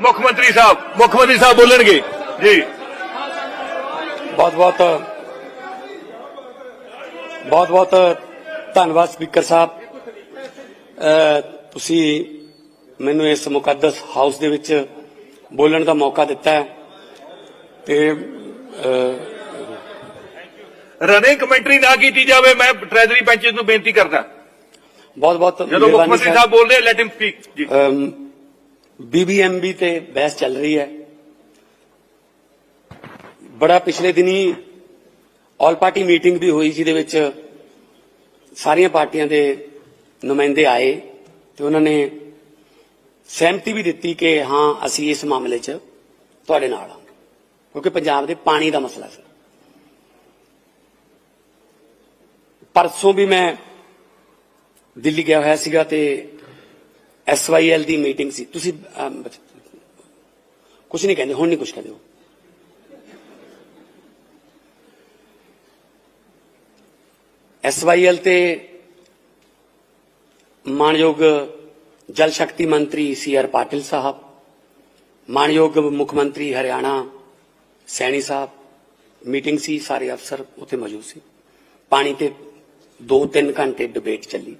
ਮੁੱਖ ਮੰਤਰੀ ਸਾਹਿਬ ਮੁੱਖ ਮੰਤਰੀ ਸਾਹਿਬ ਬੋਲਣਗੇ। ਜੀ। ਬਹੁਤ ਬਹੁਤ ਬਹੁਤ ਬਹੁਤ ਧੰਨਵਾਦ ਸਪੀਕਰ ਸਾਹਿਬ। ਤੁਸੀਂ ਮੈਨੂੰ ਇਸ ਮੁਕੱਦਸ ਹਾਊਸ ਦੇ ਵਿੱਚ ਬੋਲਣ ਦਾ ਮੌਕਾ ਦਿੱਤਾ ਹੈ। ਤੇ ਰਨਿੰਗ ਕਮੈਂਟਰੀ ਨਾ ਕੀਤੀ ਜਾਵੇ ਮੈਂ ਟ੍ਰੈਜਰੀ ਬੈਂਚਸ ਨੂੰ ਬੇਨਤੀ ਕਰਦਾ। ਬਹੁਤ ਬਹੁਤ ਜਦੋਂ ਮੁੱਖ ਮੰਤਰੀ ਸਾਹਿਬ ਬੋਲਦੇ ਲੈਟ ਹਿਮ ਸਪੀਕ ਜੀ। ਬੀਬੀਐਮਬੀ ਤੇ ਬਹਿਸ ਚੱਲ ਰਹੀ ਹੈ। ਬੜਾ ਪਿਛਲੇ ਦਿਨੀ ਆਲ ਪਾਰਟੀ ਮੀਟਿੰਗ ਵੀ ਹੋਈ ਜਿਹਦੇ ਵਿੱਚ ਸਾਰੀਆਂ ਪਾਰਟੀਆਂ ਦੇ ਨੁਮਾਇੰਦੇ ਆਏ ਤੇ ਉਹਨਾਂ ਨੇ ਸਹਿਮਤੀ ਵੀ ਦਿੱਤੀ ਕਿ ਹਾਂ, ਅਸੀਂ ਇਸ ਮਾਮਲੇ 'ਚ ਤੁਹਾਡੇ ਨਾਲ ਹਾਂ, ਕਿਉਂਕਿ ਪੰਜਾਬ ਦੇ ਪਾਣੀ ਦਾ ਮਸਲਾ ਸੀ। ਪਰਸੋਂ ਵੀ ਮੈਂ ਦਿੱਲੀ ਗਿਆ ਹੋਇਆ ਸੀਗਾ ਤੇ ਐਸਵਾਈਐਲ ਦੀ ਮੀਟਿੰਗ ਸੀ। ਤੁਸੀਂ ਕੁਝ ਨਹੀਂ ਕਹਿੰਦੇ, ਹੁਣ ਨਹੀਂ ਕੁਝ ਕਹਿੰਦੇ ਹੋ ਐਸਵਾਈਐਲ ਤੇ ਮਾਨਯੋਗ ਜਲ ਸ਼ਕਤੀ ਮੰਤਰੀ ਸੀ ਆਰ ਪਾਟਿਲ ਸਾਹਿਬ, ਮਾਨਯੋਗ ਮੁੱਖ ਮੰਤਰੀ ਹਰਿਆਣਾ ਸੈਣੀ ਸਾਹਿਬ, ਮੀਟਿੰਗ ਸੀ, ਸਾਰੇ ਅਫਸਰ ਉੱਥੇ ਮੌਜੂਦ ਸੀ। ਪਾਣੀ ਤੇ 2-3 ਘੰਟੇ ਡਿਬੇਟ ਚੱਲੀ।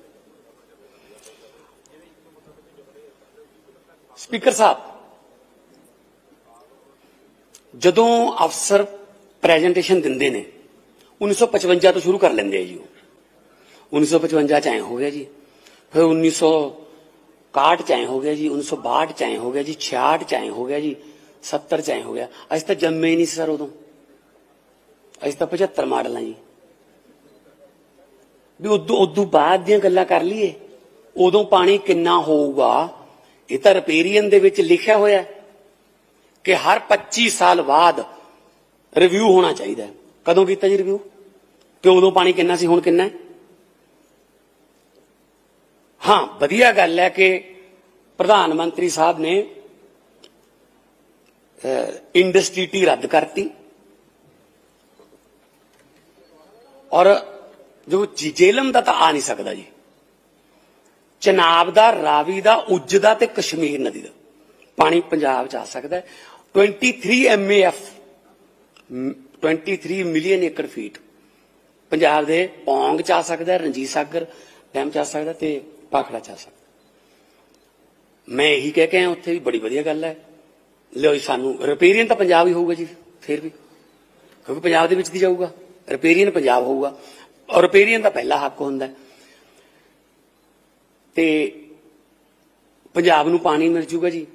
ਸਪੀਕਰ ਸਾਹਿਬ, ਜਦੋਂ ਅਫਸਰ ਪ੍ਰੈਜੈਂਟੇਸ਼ਨ ਦਿੰਦੇ ਨੇ 1955 ਤੋਂ ਸ਼ੁਰੂ ਕਰ ਲੈਂਦੇ ਆ ਜੀ ਉਹ। 1955 ਚ ਐ ਹੋ ਗਿਆ ਜੀ। ਫਿਰ 1961 ਚ ਐ ਹੋ ਗਿਆ ਜੀ 1962 ਚ ਐ ਹੋ ਗਿਆ ਜੀ 66 ਚ ਐ ਹੋ ਗਿਆ ਜੀ 70 ਚ ਐ ਹੋ ਗਿਆ। ਅਸੀਂ ਤਾਂ ਜੰਮੇ ਹੀ ਨਹੀਂ ਸਰ ਉਦੋਂ। ਅਸੀਂ ਤਾਂ 75 ਮਾਡਲ ਆ ਜੀ। ਵੀ ਉਦੋਂ ਉਦੋਂ ਬਾਅਦ ਦੀਆਂ ਗੱਲਾਂ ਕਰ ਲਈਏ, ਉਦੋਂ ਪਾਣੀ ਕਿੰਨਾ ਹੋਊਗਾ? ਇਹ ਤਾਂ ਰਿਪੇਰੀਅਨ ਦੇ ਵਿੱਚ ਲਿਖਿਆ ਹੋਇਆ ਕਿ ਹਰ 25 ਸਾਲ ਬਾਅਦ ਰਿਵਿਊ ਹੋਣਾ ਚਾਹੀਦਾ ਹੈ। ਕਦੋਂ ਕੀਤਾ ਜੀ ਰਿਵਿਊ ਕਿ ਉਦੋਂ ਪਾਣੀ ਕਿੰਨਾ ਸੀ, ਹੁਣ ਕਿੰਨਾ ਹੈ? ਹਾਂ, ਵਧੀਆ ਗੱਲ ਹੈ ਕਿ ਪ੍ਰਧਾਨ ਮੰਤਰੀ ਸਾਹਿਬ ਨੇ ਇੰਡਸਟਰੀ ਟੀ ਰੱਦ ਕਰਤੀ। ਔਰ ਜੋ ਜੇਲਮ ਦਾ ਤਾਂ ਆ ਨਹੀਂ ਸਕਦਾ ਜੀ। ਚਨਾਬ ਦਾ, ਰਾਵੀ ਦਾ, ਉੱਜ ਦਾ ਤੇ ਕਸ਼ਮੀਰ ਨਦੀ ਦਾ। ਪਾਣੀ ਪੰਜਾਬ ਚ ਆ ਸਕਦਾ ਹੈ। 23 MAF 23 million acre feet Punjab ਦੇ ਪੌਂਗ ਚ ਆ ਸਕਦਾ ਹੈ, ਰਣਜੀਤ ਸਾਗਰ ਡੈਮ ਚ ਆ ਸਕਦਾ ਤੇ ਪਾਖੜਾ ਚ ਆ ਸਕਦਾ ਮੈਂ ਇਹੀ ਕਹਿ ਕੇ ਆਇਆ, ਉੱਥੇ ਵੀ ਬੜੀ ਵਧੀਆ ਗੱਲ ਹੈ। ਲਿਓ ਸਾਨੂੰ ਰਿਪੇਰੀਅਨ ਤਾਂ ਪੰਜਾਬ ਹੀ ਹੋਊਗਾ ਜੀ, ਫੇਰ ਵੀ। ਕਿਉਂਕਿ ਪੰਜਾਬ ਦੇ ਵਿੱਚ ਦੀ ਜਾਊਗਾ। ਰਿਪੇਰੀਅਨ ਪੰਜਾਬ ਹੋਊਗਾ। ਔਰ ਰਿਪੇਰੀਅਨ ਦਾ ਪਹਿਲਾ ਹੱਕ ਹੁੰਦਾ ਹੈ। ਤੇ ਪੰਜਾਬ ਨੂੰ ਪਾਣੀ ਮਿਲ ਜੂਗਾ ਜੀ।